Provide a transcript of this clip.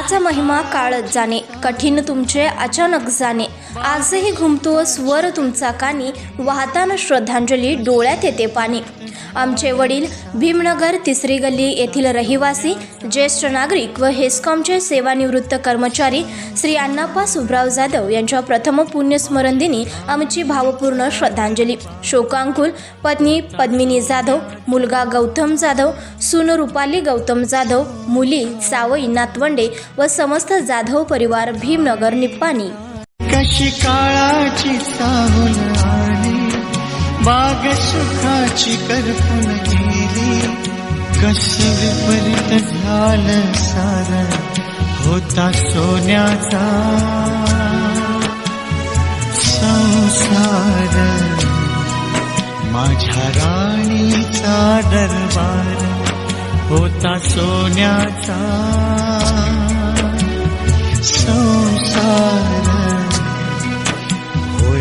काळाचा महिमा काळच जाणे कठीण तुमचे अचानक जाणे. आजही घुमतो स्वर तुमचा कानी वाहताना श्रद्धांजली डोळ्यात येते पाणी. आमचे वडील भीमनगर तिसरी गल्ली येथील रहिवासी ज्येष्ठ नागरिक व हेस्कॉमचे सेवानिवृत्त कर्मचारी श्री अण्णाप्पा सुभराव जाधव यांच्या प्रथम पुण्यस्मरण दिनी आमची भावपूर्ण श्रद्धांजली. शोकांकुल पत्नी पद्मिनी जाधव मुलगा गौतम जाधव सून रुपाली गौतम जाधव मुली सावई नातवंडे व समस्त जाधव परिवार भीमनगर निप्पाणी. कशी काळाची सावल आली बाग सुखाची करपून गेली कशी विपरीत झालं सार होता सोन्याचा. संसार माझ्या राणीचा दरबार होता सोन्याचा.